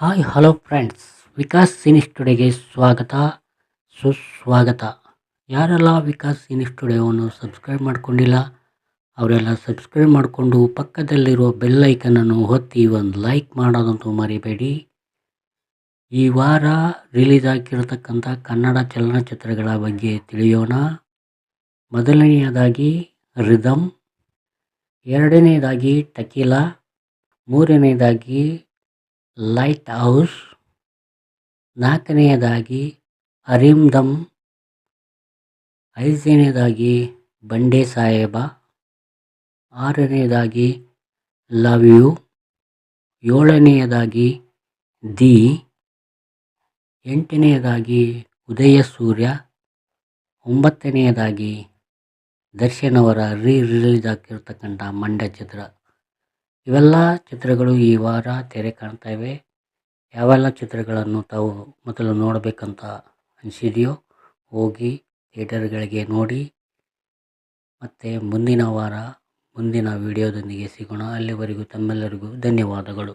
Hi, hello friends. Vikas Cini ಸ್ಟುಡಿಯೋಗೆ ಸ್ವಾಗತ. ಸುಸ್ವಾಗತ. ಯಾರೆಲ್ಲ ವಿಕಾಸ್ ಸಿನಿ ಸ್ಟುಡಿಯೋವನ್ನು ಸಬ್ಸ್ಕ್ರೈಬ್ ಮಾಡಿಕೊಂಡಿಲ್ಲ, ಅವರೆಲ್ಲ ಸಬ್ಸ್ಕ್ರೈಬ್ ಮಾಡಿಕೊಂಡು ಪಕ್ಕದಲ್ಲಿರುವ ಬೆಲ್ ಹೊತ್ತಿ ಒಂದು ಲೈಕ್ ಮಾಡೋದಂತೂ ಮರಿಬೇಡಿ. ಈ ವಾರ ರಿಲೀಸ್ ಆಗಿರತಕ್ಕಂಥ ಕನ್ನಡ ಚಲನಚಿತ್ರಗಳ ಬಗ್ಗೆ ತಿಳಿಯೋಣ. ಮೊದಲನೆಯದಾಗಿ ರಿದಮ್, ಎರಡನೇದಾಗಿ ಟಕೀಲಾ, ಮೂರನೇದಾಗಿ ಲೈಟ್ ಹೌಸ್. ನಾಲ್ಕನೆಯದಾಗಿ ಅರಿಂದಮ್ ಐದನೇದಾಗಿ ಬಂಡೆ ಸಾಹೇಬ. ಆರನೆಯದಾಗಿ ಲವ್ ಯು. ಏಳನೆಯದಾಗಿ ದಿ. ಎಂಟನೆಯದಾಗಿ ಉದಯ ಸೂರ್ಯ. ಒಂಬತ್ತನೆಯದಾಗಿ ದರ್ಶನ್ ಅವರ ರೀ ರಿಲೀಸ್ ಆಗಿರ್ತಕ್ಕಂಥ ಮಂಡ್ಯ ಚಿತ್ರ ಇವೆಲ್ಲ ಚಿತ್ರಗಳು ಈ ವಾರ ತೆರೆ ಕಾಣ್ತಾ ಇವೆ. ಯಾವೆಲ್ಲ ಚಿತ್ರಗಳನ್ನು ತಾವು ಮೊದಲು ನೋಡಬೇಕಂತ ಅನಿಸಿದೆಯೋ ಹೋಗಿ ಥಿಯೇಟರ್ಗಳಿಗೆ ನೋಡಿ. ಮತ್ತು ಮುಂದಿನ ವಾರ ಮುಂದಿನ ವಿಡಿಯೋದೊಂದಿಗೆ ಸಿಗೋಣ. ಅಲ್ಲಿವರೆಗೂ ತಮ್ಮೆಲ್ಲರಿಗೂ ಧನ್ಯವಾದಗಳು.